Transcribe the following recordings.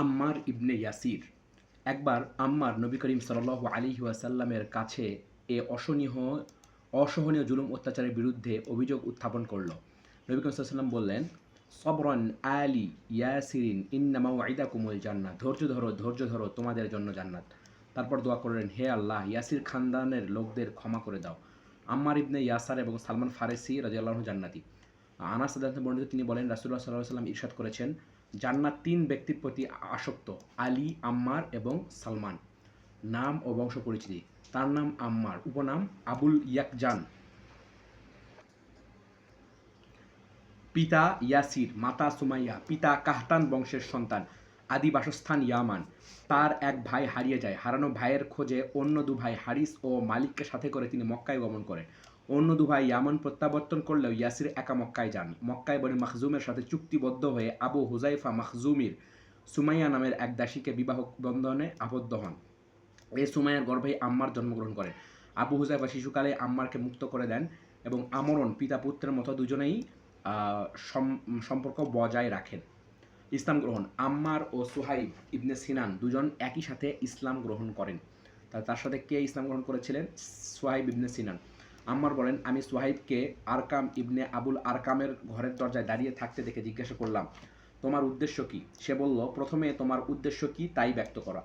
আম্মার ইবনে ইয়াসির। একবার আম্মার নবী করিম সাল্লাহ আলী ওয়াসাল্লামের কাছে এ অসহনীয় অসহনীয় জুলুম অত্যাচারের বিরুদ্ধে অভিযোগ উত্থাপন করল। নবী করিম সাল্লাম বললেন, সবরন আলী ইয়াসিরিন ইন্নামা ওয়াইদা কুমুল জান্নাত ধৈর্য ধরো ধৈর্য ধরো, তোমাদের জন্য জান্নাত। তারপর দোয়া করলেন, হে আল্লাহ, ইয়াসির খানদানের লোকদের ক্ষমা করে দাও। আম্মার ইবনে ইয়াসার এবং সালমান ফারেসি রাজিয়াল্লাহ জান্নাতি। আনাস বর্ণিত তিনি বলেন রাসুল্লাহ সাল্লাহ সাল্লাম ইরশাদ করেছেন জান্নাত তিন ব্যক্তির প্রতি আসক্ত, আলী, আম্মার এবং সালমান। নাম ও বংশ পরিচিতি তার নাম আম্মার। উপনাম আবুল ইয়াকজান। পিতা ইয়াসির, মাতা সুমাইয়া, পিতা কাহতান বংশের সন্তান, আদি বাসস্থান ইয়ামান। তার এক ভাই হারিয়ে যায়। হারানো ভাইয়ের খোঁজে অন্য দু ভাই হারিস ও মালিককে সাথে করে তিনি মক্কায় গমন করেন। অন্য দু ভাই ইয়ামান প্রত্যাবর্তন করলেও ইয়াসির একা মক্কায় যান। মক্কায় বনে মাখজুমের সাথে চুক্তিবদ্ধ হয়ে আবু হুজাইফা মাখজুমির সুমাইয়া নামের এক দাসীকে বিবাহ বন্ধনে আবদ্ধ হন। এই সুমাইয়ার গর্ভেই আম্মার জন্মগ্রহণ করেন। আবু হুজাইফা শিশুকালে আম্মারকে মুক্ত করে দেন এবং আমরণ পিতা পুত্রের মতো দুজনেই সম- সম্পর্ক বজায় রাখেন। ইসলাম গ্রহণ। আম্মার ও সুহাইব ইবনে সিনান দুজন একই সাথে ইসলাম গ্রহণ করেন। তার সাথে কে ইসলাম গ্রহণ করেছিলেন? সোহাইব ইবনে সিনান। আম্মার বলেন, আমি সুহাইবকে আরকাম ইবনে আবুল আরকামের ঘরের দরজায় দাঁড়িয়ে থাকতে দেখে জিজ্ঞাসা করলাম, তোমার উদ্দেশ্য কি? সে বলল, প্রথমে তোমার উদ্দেশ্য কি তাই ব্যক্ত করা।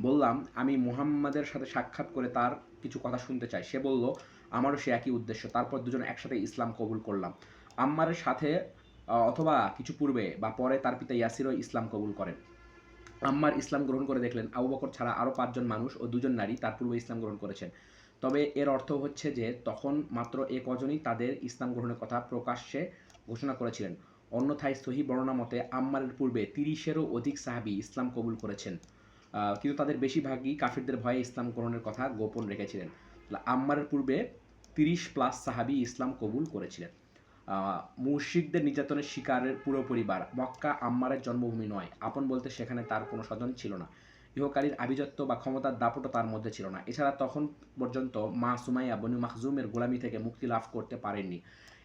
বললাম, আমি মুহাম্মাদের সাথে সাক্ষাৎ করে তার কিছু কথা শুনতে চাই। সে বলল, আমারও সে একই উদ্দেশ্য। তারপর দুজন একসাথে ইসলাম কবুল করলাম। আম্মারের সাথে অথবা কিছু পূর্বে বা পরে তার পিতা ইয়াসিরও ইসলাম কবুল করেন। আম্মার ইসলাম গ্রহণ করে দেখলেন, আবু বকর ছাড়া আরও পাঁচজন মানুষ ও দুজন নারী তার পূর্বে ইসলাম গ্রহণ করেছেন। তবে এর অর্থ হচ্ছে যে তখন মাত্র এ কজনই তাদের ইসলাম গ্রহণের কথা প্রকাশ্যে ঘোষণা করেছিলেন। অন্যথায় সহি বর্ণনা মতে আম্মারের পূর্বে তিরিশেরও অধিক সাহাবি ইসলাম কবুল করেছেন। কিন্তু তাদের বেশিরভাগই কাফিরদের ভয়ে ইসলাম গ্রহণের কথা গোপন রেখেছিলেন। আম্মারের পূর্বে তিরিশ প্লাস সাহাবি ইসলাম কবুল করেছিলেন। আহ, মুশরিকদের নির্যাতনের শিকারের পুরো পরিবার মক্কা আম্মারের জন্মভূমি নয়। আপন বলতে সেখানে তার কোনো স্বজন ছিল না। ইহকালীর আভিজাত্য বা ক্ষমতার দাপটও তার মধ্যে ছিল না। এছাড়া তখন পর্যন্ত মা সুমাইয়া বনু মাখজুমের গোলামি থেকে মুক্তি লাভ করতে পারেননি।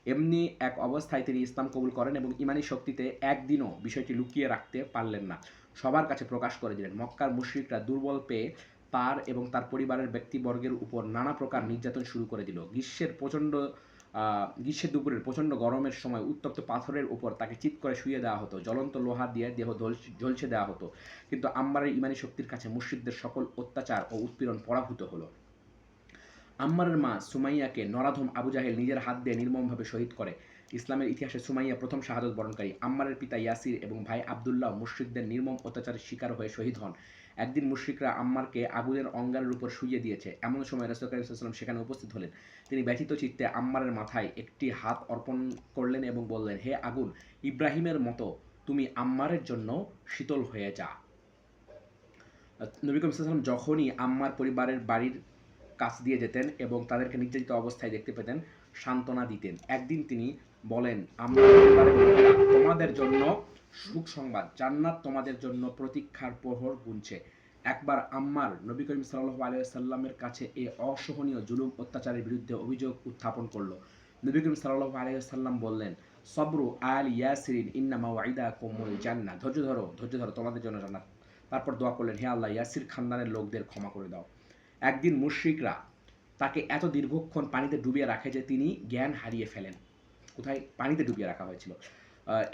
এমনি এক অবস্থায় তিনি ইসলাম কবুল করেন এবং ইমানি শক্তিতে একদিনও বিষয়টি লুকিয়ে রাখতে পারলেন না। সবার কাছে প্রকাশ করে দিলেন, মক্কার মুশরিকরা দুর্বল পেয়ে তার এবং তার পরিবারের ব্যক্তিবর্গের উপর নানা প্রকার নির্যাতন শুরু করে দিল। গ্রীষ্মের প্রচণ্ড গ্রীষ্মের দুপুরের প্রচণ্ড গরমের সময় উত্তপ্ত পাথরের উপর তাকে চিৎ করে শুয়ে দেওয়া হতো, জ্বলন্ত লোহা দিয়ে দেহ ঝলসে- দেওয়া হতো। কিন্তু আম্মারের ইমানি শক্তির কাছে মুশরিকদের সকল অত্যাচার ও উৎপীড়ন পরাভূত হলো। আম্মারের মা সুমাইয়াকে নরাধম আবু জাহেল নিজের হাত দিয়ে নির্মমভাবে শহীদ করে। ইসলামের ইতিহাসে সুমাইয়া প্রথম শাহাদত বরণকারী আম্মারের পিতা ইয়াসির এবং ভাই আবদুল্লাহ মুশরিকদের নির্মম অত্যাচারের শিকার হয়ে শহীদ হন। একদিন মুশরিকরা আম্মারকে আগুনের অঙ্গারের উপর শুইয়ে দিয়েছে। এমন সময় রাসূল করিম সেখানে উপস্থিত হলেন। তিনি ব্যথিত চিত্তে আম্মারের মাথায় একটি হাত অর্পণ করলেন এবং বললেন, হে আগুন, ইব্রাহিমের মতো তুমি আম্মারের জন্য শীতল হয়ে যা। নবী করিম যখনই আম্মার পরিবারের বাড়ির কাছ দিয়ে যেতেন এবং তাদেরকে নির্যাতিত অবস্থায় দেখতে পেতেন, সান্ত্বনা দিতেন। একদিন তিনি বলেন আমরা তোমাদের জন্য সুখ সংবাদ, জান্নাত তোমাদের জন্য প্রতীক্ষার প্রহর গুনছে। একবার আম্মার নবী করিম সাল্লাহ আলিয়াল্লামের কাছে এই অসহনীয় জুলুম অত্যাচারের বিরুদ্ধে অভিযোগ উত্থাপন করল। নবী করিম সাল্লাহ আলিয়াল্লাম বললেন, সবরু আল ইয়াসিরিন, ইন্নামা ওয়াইদা কোমল জান্না ধৈর্য ধরো ধৈর্য ধরো, তোমাদের জন্য জান্নাত। তারপর দোয়া করলেন, হে আল্লাহ, ইয়াসির খানদানের লোকদের ক্ষমা করে দাও। একদিন মুশরিকরা তাকে এত দীর্ঘক্ষণ পানিতে ডুবিয়ে রাখে যে তিনি জ্ঞান হারিয়ে ফেলেন। কোথায়? পানিতে ডুবিয়ে রাখা হয়েছিল।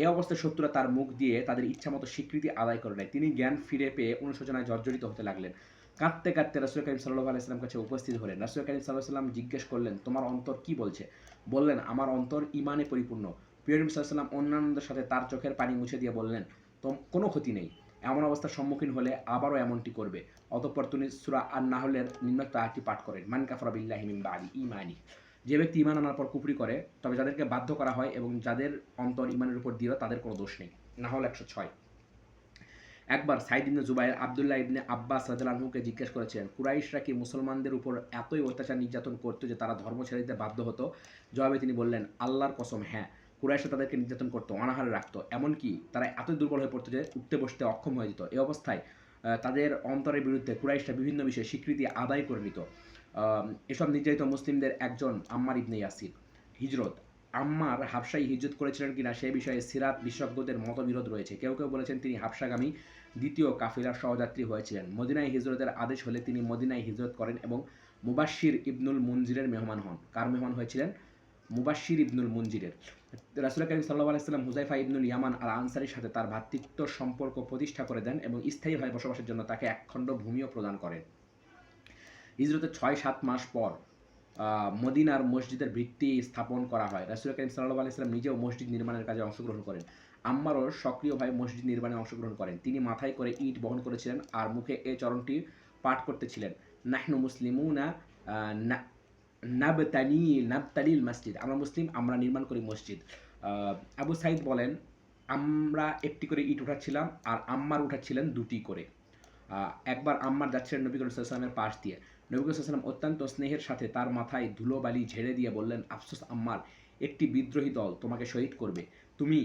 এ অবস্থায় শত্রুরা তার মুখ দিয়ে তাদের ইচ্ছামতো স্বীকৃতি আদায় করে নেয়। তিনি জ্ঞান ফিরে পেয়ে অনুশোচনায় জর্জরিত হতে লাগলেন। কাঁদতে কাঁদতে রাসুল করিম সাল্লাহ আলাইসলাম কাছে উপস্থিত হলেন। রাসুল করিম সাল্লাহ সাল্লাম জিজ্ঞেস করলেন, তোমার অন্তর কি বলছে? বললেন, আমার অন্তর ইমানে পরিপূর্ণ। নবী সাল্লাম অন্যান্যদের সাথে তার চোখের পানি মুছে দিয়ে বললেন তো কোনো ক্ষতি নেই। এমন অবস্থার সম্মুখীন হলে আবারও এমনটি করবে। অতঃপর তিনি সুরা আর নাহলের নিম্নোক্ত আয়াতটি পাঠ করেন, মান কাফরা বিল্লাহি মিন ইমানি যে ব্যক্তি ইমান আনার পর কুফরি করে, তবে যাদেরকে বাধ্য করা হয় এবং যাদের অন্তর ইমানের উপর দৃঢ়, তাদের কোনো দোষ নেই। না হল একশো ছয়। একবার সাইদ ইবনে জুবাইর আবদুল্লাহ ইবনে আব্বাস রাজুকে জিজ্ঞেস করেছেন কুরাইশরা কি মুসলমানদের উপর এতই অত্যাচার নির্যাতন করতো যে তারা ধর্ম ছেড়ে দিতে বাধ্য হতো? জবাবে তিনি বললেন, আল্লাহর কসম হ্যাঁ। কুরাইশরা তাদেরকে নির্যাতন করতো, অনাহারে রাখতো। এমনকি তারা এতই দুর্বল হয়ে পড়তো যে উঠতে বসতে অক্ষম হয়ে যেত। এই অবস্থায় তাদের অন্তরের বিরুদ্ধে কুরাইশরা বিভিন্ন বিষয়ে স্বীকৃতি আদায় করে নিত। এসব নির্যাতিত মুসলিমদের একজন আম্মার ইবনে ইয়াসির। হিজরত। আম্মার হাবসাই হিজরত করেছিলেন কিনা সে বিষয়ে সিরাত বিশেষজ্ঞদের মতবিরোধ রয়েছে। কেউ কেউ বলেছেন তিনি হাবসাগামী দ্বিতীয় কাফিলার সহযাত্রী হয়েছিলেন। মদিনায় হিজরতের আদেশ হলে তিনি মদিনায় হিজরত করেন এবং মুবাশির ইবনুল মুনজিরের মেহমান হন। কার মেহমান হয়েছিলেন? মুবাশির ইবনুল মুনজিরের। রাসুল করিম সাল্লাহ আলাইসাল্লাম হুজাইফা ইবনুল ইয়ামান আল আনসারির সাথে তার ভ্রাতৃত্ব সম্পর্ক প্রতিষ্ঠা করে দেন এবং স্থায়ীভাবে বসবাসের জন্য তাকে একখণ্ড ভূমিও প্রদান করেন। হিজরতের ছয় সাত মাস পর মদিনার মসজিদের ভিত্তি স্থাপন করা হয়। রাসুল করিম সাল্লাহ আলাইসাল্লাম নিজেও মসজিদ নির্মাণের কাজে অংশগ্রহণ করেন। আম্মারও সক্রিয়ভাবে মসজিদ নির্মাণে অংশগ্রহণ করেন। তিনি মাথায় করে ইট বহন করেছিলেন আর মুখে এ চরণটি পাঠ করতেছিলেন। নাহনু মুসলিমুনা নাবতানি, নাবতালিল মসজিদ। আমরা মুসলিম, আমরা নির্মাণ করি মসজিদ। আবু সাইদ বলেন, আমরা একটি করে ইট উঠাচ্ছিলাম আর আম্মার উঠাচ্ছিলেন দুটি করে। একবার আম্মার যাচ্ছিলেন নবী করিম সাল্লামের পাশ দিয়ে। নবী করিম অত্যন্ত স্নেহের সাথে তার মাথায় ধুলোবালি ঝেড়ে দিয়ে বললেন, আফসোস আম্মার, একটি বিদ্রোহী দল তোমাকে শহীদ করবে। তুমি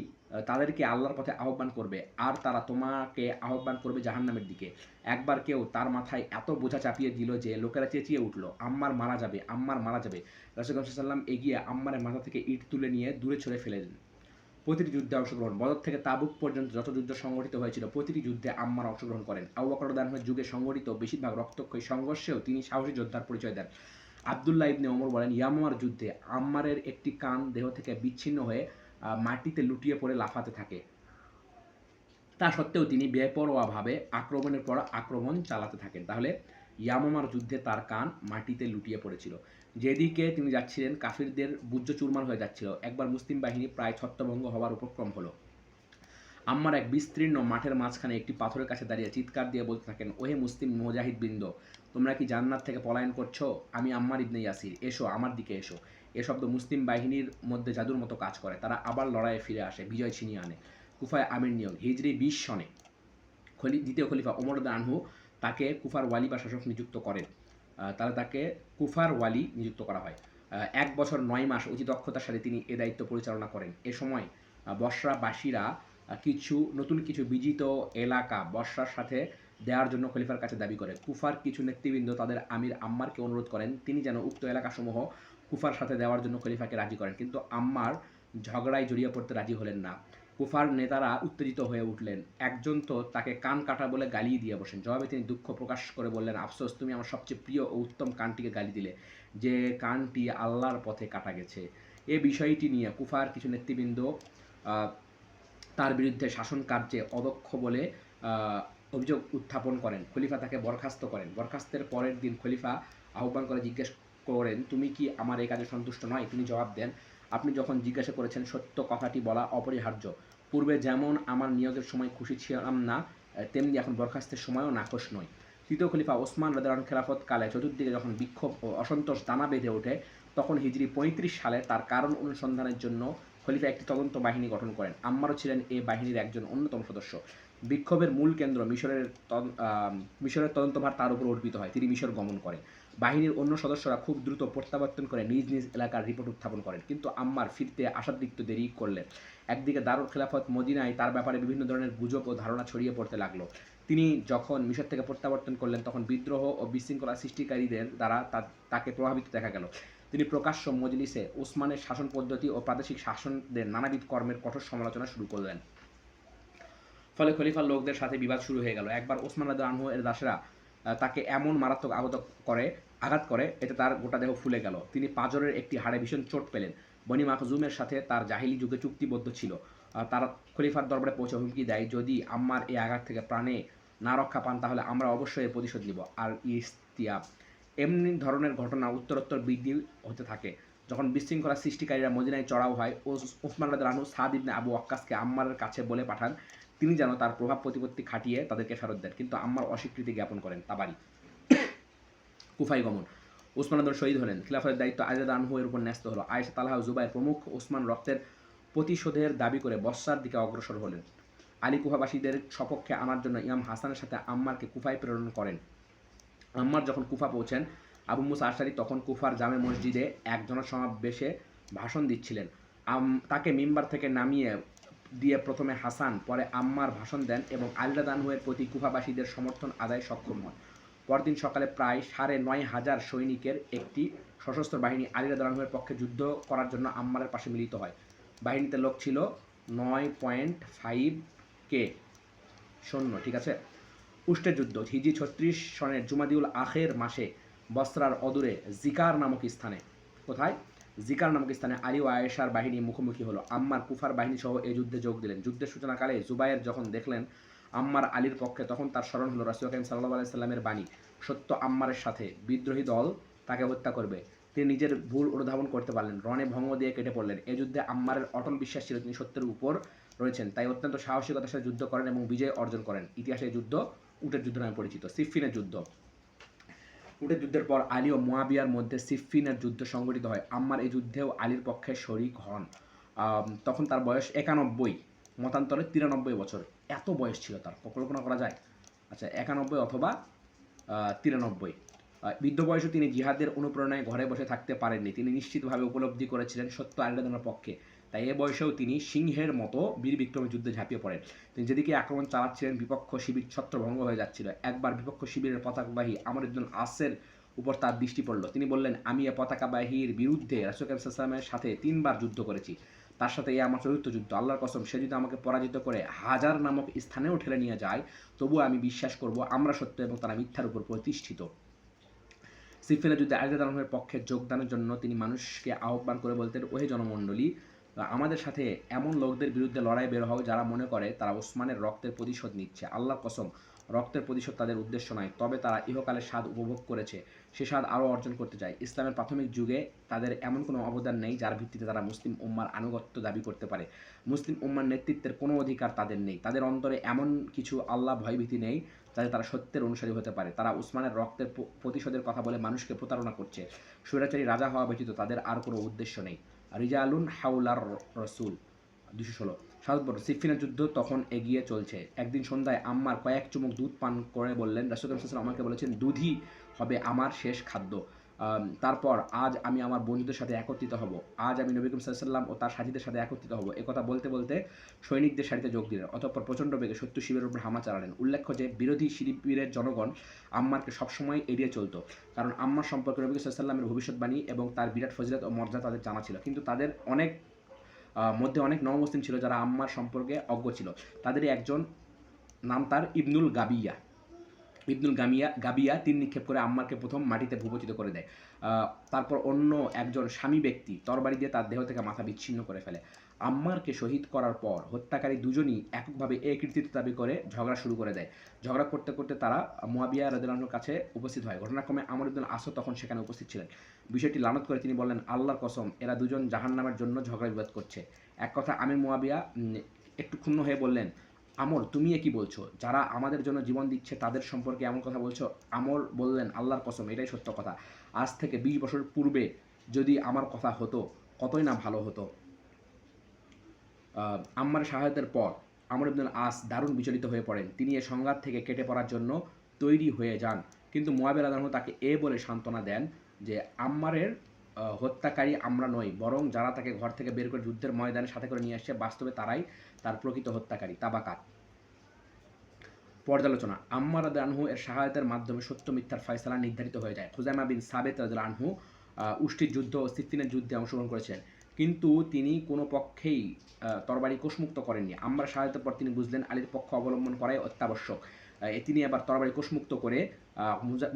তাদেরকে আল্লাহর পথে আহ্বান করবে আর তারা তোমাকে আহ্বান করবে জাহান্নামের দিকে। একবার কেউ তার মাথায় এত বোঝা চাপিয়ে দিল যে লোকেরা চেঁচিয়ে উঠল, আম্মার মারা যাবে, আম্মার মারা যাবে। রাসুল সাল্লাম এগিয়ে আম্মারের মাথা থেকে ইট তুলে নিয়ে দূরে ছড়ে ফেলে দেন প্রতিটি যুদ্ধে অংশগ্রহণ। বদর থেকে তাবুক পর্যন্ত যত যুদ্ধ সংগঠিত হয়েছিল, প্রতিটি যুদ্ধে আম্মার অংশগ্রহণ করেন। আবু বকর দানহের যুগে সংগঠিত বেশিরভাগ রক্তক্ষয়ী সংঘর্ষেও তিনি সাহসী যোদ্ধার পরিচয় দেন। আবদুল্লাহ ইবনে ওমর বলেন ইয়ামার যুদ্ধে আম্মারের একটি কান দেহ থেকে বিচ্ছিন্ন হয়ে মাটিতে লুটিয়ে পড়ে লাফাতে থাকে। তা সত্ত্বেও তিনি বেপরোয়াভাবে আক্রমণের পর আক্রমণ চালাতে থাকেন। তাহলে ইয়ামামার যুদ্ধে তার কান মাটিতে লুটিয়ে পড়েছিল। যেদিকে তিনি যাচ্ছিলেন, কাফিরদের বুজ্জ চুরমার হয়ে যাচ্ছিল। একবার মুসলিম বাহিনী প্রায় ছত্রভঙ্গ হওয়ার উপক্রম হলো। আম্মার এক বিস্তীর্ণ মাঠের মাঝখানে একটি পাথরের কাছে দাঁড়িয়ে চিৎকার দিয়ে বলতে থাকেন, ওহে মুসলিম মুজাহিদ বৃন্দ, তোমরা কি জান্নাত থেকে পলায়ন করছ? আমি আম্মার ইবনে ইয়াসির। এসো, আমার দিকে এসো। এ শব্দ মুসলিম বাহিনীর মধ্যে জাদুর মতো কাজ করে। তারা আবার লড়াইয়ে ফিরে আসে, বিজয় ছিনিয়ে আনে। কুফায় আমির নিয়োগ, হিজরি বিশ সনে। খলি, দ্বিতীয় খলিফা ওমর আনহু তাকে কুফার ওয়ালি বা শাসক নিযুক্ত করেন। তাহলে তাকে কুফার ওয়ালি নিযুক্ত করা হয়। এক বছর নয় মাস অতি দক্ষতার সাথে তিনি এ দায়িত্ব পরিচালনা করেন। এ সময় বসরাবাসীরা কিছু, নতুন কিছু বিজিত এলাকা বসরার সাথে দেওয়ার জন্য খলিফার কাছে দাবি করে। কুফার কিছু নেতৃবৃন্দ তাদের আমির আম্মারকে অনুরোধ করেন, তিনি যেন উক্ত এলাকাসমূহ কুফার সাথে দেওয়ার জন্য খলিফাকে রাজি করেন। কিন্তু আম্মার ঝগড়ায় জড়িয়ে পড়তে রাজি হলেন না। কুফার নেতারা উত্তেজিত হয়ে উঠলেন। একজন তো তাকে কান কাটা বলে গালি দিয়ে বসেন। জবাবে তিনি দুঃখ প্রকাশ করে বললেন, আফসোস, তুমি আমার সবচেয়ে প্রিয় ও উত্তম কানটিকে গালি দিলে। যে কানটি আল্লাহর পথে কাটা গেছে। এ বিষয়টি নিয়ে কুফার কিছু নেতৃবৃন্দ তার বিরুদ্ধে শাসন কার্যে অদক্ষ বলে অভিযোগ উত্থাপন করেন। খলিফা তাকে বরখাস্ত করেন। বরখাস্তের পরের দিন খলিফা আহ্বান করে জিজ্ঞেস করেন, তুমি কি আমার এই কাজে সন্তুষ্ট নয় তিনি জবাব দেন, আপনি যখন জিজ্ঞাসা করেছেন, সত্য কথাটি বলা অপরিহার্য। পূর্বে যেমন আমার নিয়োগের সময় খুশি ছিলাম না তেমনি এখন বরখাস্তের সময়ও নাকশ নয় তৃতীয় খলিফা ওসমান রাজারান খেলাফত কালে চতুর্দিকে যখন বিক্ষোভ ও অসন্তোষ দানা বেঁধে ওঠে, তখন হিজরি পঁয়ত্রিশ সালে তার কারণ অনুসন্ধানের জন্য খলিফা একটি তদন্ত বাহিনী গঠন করেন। আম্মারও ছিলেন এ বাহিনীর একজন অন্যতম সদস্য। বিক্ষোভের মূল কেন্দ্র মিশরের মিশরের তদন্তভার তার উপর অর্পিত হয়। তিনি মিশর গমন করেন। বাহিনীর অন্য সদস্যরা খুব দ্রুত প্রত্যাবর্তন করে নিজ নিজ এলাকার রিপোর্ট উত্থাপন করেন। কিন্তু আম্মার ফিরতে আশাদৃপ্ত দেরি করলেন একদিকে দারুল খেলাফত মদিনায় তার ব্যাপারে বিভিন্ন ধরনের গুজব ও ধারণা ছড়িয়ে পড়তে লাগল। তিনি যখন মিশর থেকে প্রত্যাবর্তন করলেন, তখন বিদ্রোহ ও বিশৃঙ্খলা সৃষ্টিকারীদের দ্বারা তা- তাকে প্রভাবিত দেখা গেল। তিনি প্রকাশ্য মজলিসে ওসমানের শাসন পদ্ধতি ও প্রাদেশিক শাসনদের নানাবিধ কর্মের কঠোর সমালোচনা শুরু করলেন। ফলে খলিফার লোকদের সাথে বিবাদ শুরু হয়ে গেল। একবার ওসমান আনহু এর দাসেরা তাকে এমন মারাত্মক আঘাত করে আঘাত করে, এতে তার গোটা দেহ ফুলে গেল। তিনি পাজরের একটি হাড়ে ভীষণ চোট পেলেন। বনি মাখজুমের সাথে তার জাহিলি যুগে চুক্তিবদ্ধ ছিল। তারা খলিফার দরবারে পৌঁছে হুমকি দেয়, যদি আম্মার এই আঘাত থেকে প্রাণে না রক্ষা পান, তাহলে আমরা অবশ্যই এর প্রতিশোধ নিব। আর ইস্তিয়া এমনি ধরনের ঘটনা উত্তরোত্তর বৃদ্ধি হতে থাকে। যখন বিশৃঙ্খলা সৃষ্টিকারীরা মদিনায় চড়াও হয় ওসমান রানু সাদ ইবনে আবু আক্কাসকে আম্মারের কাছে বলে পাঠান তিনি যেন তার প্রভাব প্রতিপত্তি খাটিয়ে তাদেরকে ফেরত দেন। কিন্তু আম্মার অস্বীকৃতি জ্ঞাপন করেন তাবারি। কুফাই গমন। ওসমান আদর শহীদ হলেন। খিলাফতের দায়িত্ব আজাদ আনহু এর উপর ন্যস্ত হলো। আয়েশা তালাহা জুবাইর প্রমুখ ওসমান রক্তের প্রতিশোধের দাবি করে বর্ষার দিকে অগ্রসর হলেন। আলী কুফাবাসীদের সপক্ষে আনার জন্য ইমাম হাসানের সাথে আম্মারকে কুফায় প্রেরণ করেন। আম্মার যখন কুফা পৌঁছেন, আবু মুসা আশারি তখন কুফার জামে মসজিদে এক জনসমাবেশে ভাষণ দিচ্ছিলেন। তাকে মিম্বার থেকে নামিয়ে দিয়ে প্রথমে হাসান, পরে আম্মার ভাষণ দেন এবং আলদা দানহুয়ের প্রতি কুফাবাসীদের সমর্থন আদায় সক্ষম হন। পরদিন সকালে প্রায় সাড়ে নয় হাজার সৈনিকের একটি সশস্ত্র বাহিনী আলিরা দানহুয়ের পক্ষে যুদ্ধ করার জন্য আম্মারের পাশে মিলিত হয়। বাহিনীতে লোক ছিল নয় পয়েন্ট ফাইভ কে, সৈন্য, ঠিক আছে? উষ্টের যুদ্ধ, হিজি ছত্রিশ সনের জুমাদিউল আখের মাসে বস্ত্রার অদূরে জিকার নামক স্থানে। কোথায়? জিকার নামক স্থানে আলী ও আয়েশার বাহিনী মুখোমুখি হলো। আম্মার কুফার বাহিনী সহ এই যুদ্ধে যোগ দিলেন। যুদ্ধের সূচনাকালে জুবাইর যখন দেখলেন আম্মার আলীর পক্ষে, তখন তার স্মরণ হলো রাসুল কাইম সাল্লাহ আলাইসাল্লামের বাণী, সত্য আম্মারের সাথে বিদ্রোহী দল তাকে হত্যা করবে। তিনি নিজের ভুল অনুধাবন করতে পারলেন, রণে ভঙ্গ দিয়ে কেটে পড়লেন। এই যুদ্ধে আম্মারের অটল বিশ্বাস ছিল, তিনি সত্যের উপর রয়েছেন, তাই অত্যন্ত সাহসিকতার সাথে যুদ্ধ করেন এবং বিজয় অর্জন করেন। ইতিহাসে যুদ্ধ উটের যুদ্ধ নামে পরিচিত, সিফিনের যুদ্ধ। উটের যুদ্ধের পর আলী ও মোয়াবিয়ার মধ্যে সিফিনের যুদ্ধ সংগঠিত হয়। আম্মার এই যুদ্ধেও আলীর পক্ষে শরিক হন। তখন তার বয়স একানব্বই, মতান্তরে তিরানব্বই বছর। এত বয়স ছিল তার কল্পনা করা যায়? আচ্ছা একানব্বই অথবা তিরানব্বই। বৃদ্ধ বয়সে তিনি জিহাদের অনুপ্রেরণায় ঘরে বসে থাকতে পারেননি। তিনি নিশ্চিতভাবে উপলব্ধি করেছিলেন সত্য আলিদানের পক্ষে। তাই এ বয়সেও তিনি সিংহের মতো বীর বিক্রমী যুদ্ধে ঝাঁপিয়ে পড়েন। তিনি যেদিকে আক্রমণ চালাচ্ছিলেন, বিপক্ষ শিবির ছত্রভঙ্গ হয়ে যাচ্ছিল। একবার বিপক্ষ শিবিরের পতাকাবাহী আমার একজন আসের উপর তার দৃষ্টি পড়ল। তিনি বললেন, আমি এ পতাকাবাহীর বিরুদ্ধে রাসুকামের সাথে তিনবার যুদ্ধ করেছি। তার সাথে এ আমার চতুর্থ যুদ্ধ। আল্লাহর কসম, সে যদি আমাকে পরাজিত করে হাজার নামক স্থানেও ঠেলে নিয়ে যায়, তবুও আমি বিশ্বাস করব আমরা সত্য এবং তারা মিথ্যার উপর প্রতিষ্ঠিত। সিফিনের যুদ্ধে আলিদানের পক্ষে যোগদানের জন্য তিনি মানুষকে আহ্বান করে বলতেন, ওহে জনমণ্ডলী আমাদের সাথে এমন লোকদের বিরুদ্ধে লড়াই বের হও যারা মনে করে তারা ওসমানের রক্তের প্রতিশোধ নিচ্ছে। আল্লাহ কসম, রক্তের প্রতিশোধ তাদের উদ্দেশ্য নয়। তবে তারা ইহকালে স্বাদ উপভোগ করেছে, সে স্বাদ আরও অর্জন করতে চায়। ইসলামের প্রাথমিক যুগে তাদের এমন কোনো অবদান নেই যার ভিত্তিতে তারা মুসলিম উম্মার আনুগত্য দাবি করতে পারে। মুসলিম উম্মার নেতৃত্বের কোনো অধিকার তাদের নেই। তাদের অন্তরে এমন কিছু আল্লাহ ভয়ভীতি নেই যাতে তারা সত্যের অনুসারী হতে পারে। তারা উসমানের রক্তের প্রতিশোধের কথা বলে মানুষকে প্রতারণা করছে। স্বৈরাচারী রাজা হওয়া ব্যতীত তাদের আর কোনো উদ্দেশ্য নেই। রিজালুন হাউলার রসুল দুশো ষোলো। সাতবর সিফিনের যুদ্ধ তখন এগিয়ে চলছে। একদিন সন্ধ্যায় আম্মার কয়েক চুমুক দুধ পান করে বললেন, রাসুল আমাকে বলেছেন, দুধই হবে আমার শেষ খাদ্য। তারপর আজ আমি আমার বন্ধুদের সাথে একত্রিত হব। আজ আমি নবী করিম সাল্লাম ও তার সাথীদের সাথে একত্রিত হব। একথা বলতে বলতে সৈনিকদের সারিতে যোগ দিলেন। অতঃপর প্রচণ্ড বেগে শত্রু শিবিরের উপর হামা চালালেন। উল্লেখ্য যে, বিরোধী শিবিরের জনগণ আম্মারকে সবসময় এড়িয়ে চলতো। কারণ আম্মার সম্পর্কে নবী সাল্লামের ভবিষ্যৎবাণী এবং তার বিরাট ফজিলত ও মর্যাদা তাদের জানা ছিল। কিন্তু তাদের অনেক মধ্যে অনেক নবমুসলিম ছিল যারা আম্মার সম্পর্কে অজ্ঞ ছিল। তাদেরই একজন নাম তার ইবনুল গাবিয়া। ইবনুল গামিয়া গাবিয়া তিন নিক্ষেপ করে আম্মারকে প্রথম মাটিতে ভূপতিত করে দেয়। তারপর অন্য একজন স্বামী ব্যক্তি তরবারি দিয়ে তার দেহ থেকে মাথা বিচ্ছিন্ন করে ফেলে। আম্মারকে শহীদ করার পর হত্যাকারী দুজনই এককভাবে এ কৃতিত্ব দাবি করে ঝগড়া শুরু করে দেয়। ঝগড়া করতে করতে তারা মুয়াবিয়া রাদিয়াল্লাহুর কাছে উপস্থিত হয়। ঘটনাক্রমে আমর ইবনুল আসো তখন সেখানে উপস্থিত ছিলেন। বিষয়টি লানত করে তিনি বললেন, আল্লাহর কসম, এরা দুজন জাহান্নামের জন্য ঝগড়া বিবাদ করছে। এক কথা আমির মুয়াবিয়া একটু ক্ষুণ্ণ হয়ে বললেন আমর তুমি কি বলছো? যারা আমাদের জন্য জীবন দিচ্ছে, তাদের সম্পর্কে এমন কথা বলছো? আমর বললেন আল্লাহর কসম, এটাই সত্য কথা। আজ থেকে বিশ বছর পূর্বে যদি আমার কথা হতো, কতই না ভালো হতো। আম্মার সহায়তার পর আমর ইবনুল আস দারুণ বিচলিত হয়ে পড়েন। তিনি এ সংঘাত থেকে কেটে পড়ার জন্য তৈরি হয়ে যান। কিন্তু মোয়াবের আদাহ তাকে এ বলে সান্ত্বনা দেন যে, আম্মারের হত্যাকারী আমরা নই, বরং যারা তাকে ঘর থেকে বের করে যুদ্ধের ময়দানে সাথে করে নিয়ে আসছে, বাস্তবে তারাই তার প্রকৃত হত্যাকারী, তাবাকাত। পর্যালোচনা, আম্মার আনহু এর সহায়তার মাধ্যমে সত্য মিথ্যার ফয়সালা নির্ধারিত হয়ে যায়। খুজাইমা বিন সাবেত আনহু উষ্টির যুদ্ধ ও সিফিনের যুদ্ধে অংশগ্রহণ করেছিলেন। কিন্তু তিনি কোনো পক্ষেই তরবারি কোষমুক্ত করেননি। আম্মার সহায়তার পর তিনি বুঝলেন আলীর পক্ষ অবলম্বন করাই অত্যাবশ্যক। তিনি আবার তরবারি কোষমুক্ত করে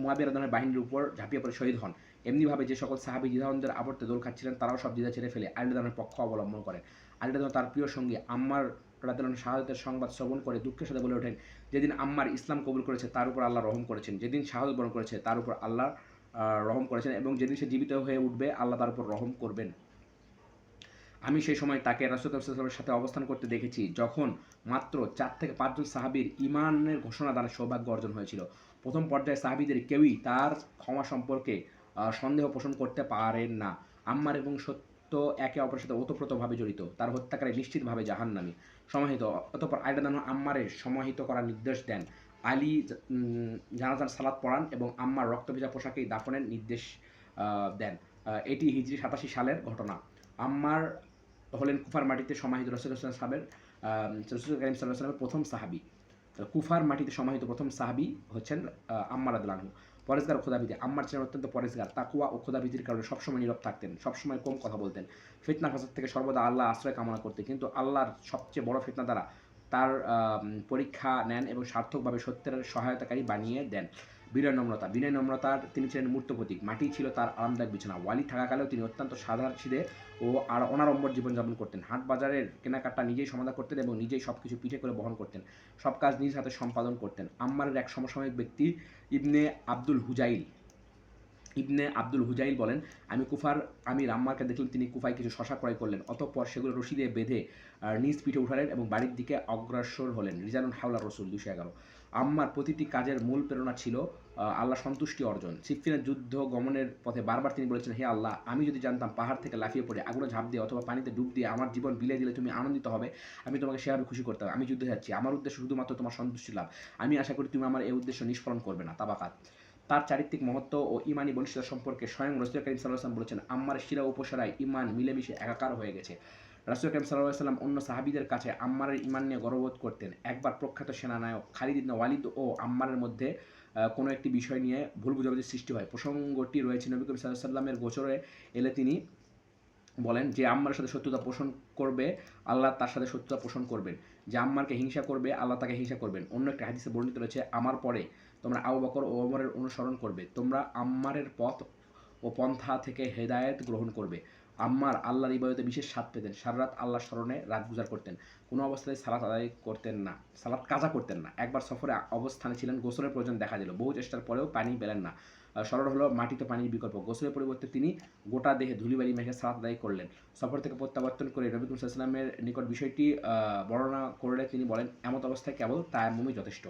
মুয়াবির রাদনের বাহিনীর উপর ঝাঁপিয়ে পড়ে শহীদ হন। এমনিভাবে যে সকল সাহাবি দ্বিধাদ্বন্দ্বের আবর্তে দোল খাচ্ছিলেন তারাও সব দ্বিধা ছেড়ে ফেলে আলী রাদনের পক্ষ অবলম্বন করেন। আলী রাদন তার প্রিয় সঙ্গী আম্মার রাদান শাহাদতের সংবাদ শ্রবণ করে দুঃখের সাথে বলে ওঠেন, যেদিন আম্মার ইসলাম কবুল করেছে, তার উপর আল্লাহ রহম করেছেন। যেদিন শাহাদত বরণ করেছে, তার উপর আল্লাহ রহম করেছেন এবং যেদিন সে জীবিত হয়ে উঠবে, আল্লাহ তার উপর রহম করবেন। আমি সেই সময় তাকে রাসুলের সাথে অবস্থান করতে দেখেছি, যখন মাত্র চার থেকে পাঁচজন সাহাবীর ইমানের ঘোষণা দানের সৌভাগ্য অর্জন হয়েছিল। প্রথম পর্যায়ে সাহাবীদের কেউই তার ক্ষমা সম্পর্কে সন্দেহ পোষণ করতে পারেন না। আম্মার এবং সত্য একে অপরের সাথে ওতপ্রোতভাবে জড়িত। তার হত্যাকারী নিশ্চিতভাবে জাহান্নামী। সমাহিত, অতঃপর আইডাদান আম্মারের সমাহিত করার নির্দেশ দেন। আলী জানাজার সালাত পড়ান এবং আম্মার রক্তভেজা পোশাকেই দাফনের নির্দেশ দেন। এটি হিজরি সাতাশি সালের ঘটনা। আম্মার হলেন কুফার মাটিতে সমাহিত রসুল সাহেবের রসুল করিম সাল্লাহ প্রথম সাহাবি। কুফার মাটিতে সমাহিত প্রথম সাহাবি হচ্ছেন আম্মার আদলানহু পরেশগার খোদাবিদি। আম্মার ছিলেন অত্যন্ত পরেশগার। তাকুয়া ও খোদাবিদির কারণে সবসময় নীরব থাকতেন, সবসময় কম কথা বলতেন। ফিতনা ফাসাদ থেকে সর্বদা আল্লাহ আশ্রয় কামনা করতেন। কিন্তু আল্লাহর সবচেয়ে বড় ফিতনা দ্বারা তার পরীক্ষা নেন এবং সার্থকভাবে সত্যের সহায়তাকারী বানিয়ে দেন। বিনয় নম্রতা। বিনয় নম্রতার তিনি ছিলেন মূর্ত প্রতীক। মাটি ছিল তার আরামদায়ক বিছানা। ওয়ালি থাকাকালেও তিনি অত্যন্ত সাধারণ সিদে ও আর অনারম্বর জীবনযাপন করতেন। হাট বাজারের কেনাকাটা নিজেই সমাধা করতেন এবং নিজেই সব কিছু পিঠে করে বহন করতেন। সব কাজ নিজ হাতে সম্পাদন করতেন। আম্মারের এক সমসাময়িক ব্যক্তি ইবনে আব্দুল হুজাইল। ইবনে আব্দুল হুজাইল বলেন, আমি কুফার, আমি রাম্মারকে দেখলাম, তিনি কুফায় কিছু শশা ক্রয় করলেন, অতঃপর সেগুলো রশি দিয়ে বেঁধে নিজ পিঠে উঠালেন এবং বাড়ির দিকে অগ্রসর হলেন। রিজানুন হাওলা রসুল দুশো এগারো। আম্মার প্রতিটি কাজের মূল প্রেরণা ছিল আল্লাহ সন্তুষ্টি অর্জন। সিফিনের যুদ্ধ গমনের পথে বারবার তিনি বলেছেন, হে আল্লাহ, আমি যদি জানতাম পাহাড় থেকে লাফিয়ে পড়ে, আগুনে ঝাঁপ দিয়ে অথবা পানিতে ডুব দিয়ে আমার জীবন বিলে দিলে তুমি আনন্দিত হবে, আমি তোমাকে সেভাবে খুশি করতাম। আমি যুদ্ধে যাচ্ছি। আমার উদ্দেশ্য শুধুমাত্র তোমার সন্তুষ্টি লাভ। আমি আশা করি তুমি আমার এই উদ্দেশ্য নিষ্ফলন করবে না। তাবাকাত। তার চারিত্রিক মহত্ব ও ইমানি বলিষ্ঠতা সম্পর্কে স্বয়ং রসুল করিম সাল্লাহ সাল্লাম বলেছেন, আম্মার শিরা উপসারায় ইমান মিলেমিশে একাকার হয়ে গেছে। রাসুল করিম সাল্লাহ সাল্লাম অন্য সাহাবিদের কাছে আম্মারের ইমান নিয়ে গর্ববোধ করতেন। একবার প্রখ্যাত সেনানায়ক খালিদ ইবনে ওয়ালিদ ও আম্মারের মধ্যে কোনো একটি বিষয় নিয়ে ভুল বুঝাবুঝির সৃষ্টি হয়। প্রসঙ্গটি রয়েছে নবী করিম সাল্লাহ সাল্লামের গোচরে এলে তিনি বলেন যে, আম্মারের সাথে শত্রুতা পোষণ করবে, আল্লাহ তার সাথে শত্রুতা পোষণ করবেন। যে আম্মারকে হিংসা করবে, আল্লাহ তাকে হিংসা করবেন। অন্য একটা হাদিসে বর্ণিত রয়েছে, আমার পরে তোমরা আবু বকর ও ওমরের অনুসরণ করবে। তোমরা আম্মারের পথ ও পন্থা থেকে হেদায়েত গ্রহণ করবে। আম্মার আল্লাহর ইবাদতে বিশেষ স্বাদ পেতেন। সারা রাত আল্লাহ স্মরণে রাত গুজার করতেন। কোনো অবস্থায় সালাত আদায় করতেন না। সালাত কাজা করতেন না। একবার সফরে অবস্থানে ছিলেন, গোসলের প্রয়োজন দেখা দিল। বহু চেষ্টার পরেও পানি পেলেন না। সরল হলো মাটিতে পানির বিকল্প। গোসলের পরিবর্তে তিনি গোটা দেহে ধুলিবালি মেখে সালাত আদায় করলেন। সফর থেকে প্রত্যাবর্তন করে রবি সাল্লামের নিকট বিষয়টি বর্ণনা করলে তিনি বলেন, এমত অবস্থায় কেবল তায়াম্মুমই যথেষ্ট।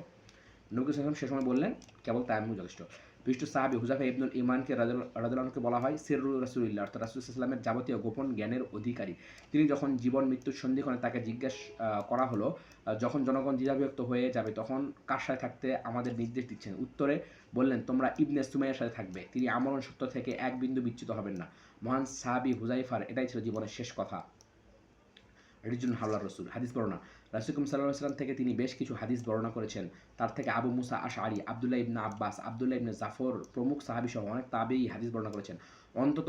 নবী সাল্লাম সে সময় বললেন, কেবল তায়াম্মুম যথেষ্ট। বিশিষ্ট সাহাবি হুজাফা ইবনুল ইমানকে রাজুলকে বলা হয় সিরুল রাসুলিল্লাহ, অর্থাৎ রাসুল ইসলামের যাবতীয় গোপন জ্ঞানের অধিকারী। তিনি যখন জীবন, মৃত্যুর সন্ধিক্ষণে তাকে জিজ্ঞেস করা হলো যখন জনগণ দ্বিধাবিভক্ত হয়ে যাবে, তখন কার সাথে থাকতে আমাদের নির্দেশ দিচ্ছেন? উত্তরে বললেন, তোমরা ইবনে সুমাইয়ের সাথে থাকবে। তিনি আমরণ সত্য থেকে এক বিন্দু বিচ্যুত হবেন না। মহান সাহাবি হুজাইফার এটাই ছিল জীবনের শেষ কথা। রিজুন হাওলার রসুল। হাদিস বর্ণনা। রাসুকুম সাল্লাহ সাল্লাম থেকে তিনি বেশ কিছু হাদিস বর্ণনা করেছেন। তার থেকে আবু মুসা আশআরি, আবদুল্লাহ ইবনে আব্বাস, আবদুল্লাহ ইবনে জাফর প্রমুখ সাহাবি সহ অনেক তাবেই হাদিস বর্ণনা করেছেন। অন্তত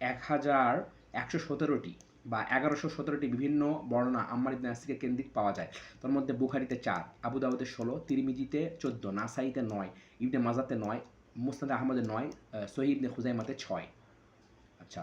এক হাজার একশো সতেরোটি বা এগারোশো সতেরোটি বিভিন্ন বর্ণনা আম্মার ইবনে আসিকে কেন্দ্রিক পাওয়া যায়। তার মধ্যে বুখারিতে চার, আবু দাউদে ষোলো, তিরমিজিতে চোদ্দ, নাসাইতে নয়, ইবনে মাজাতে নয় মুস্তাদ আহমদে নয় সহি ইবনে খুজাইমাতে ছয়। আচ্ছা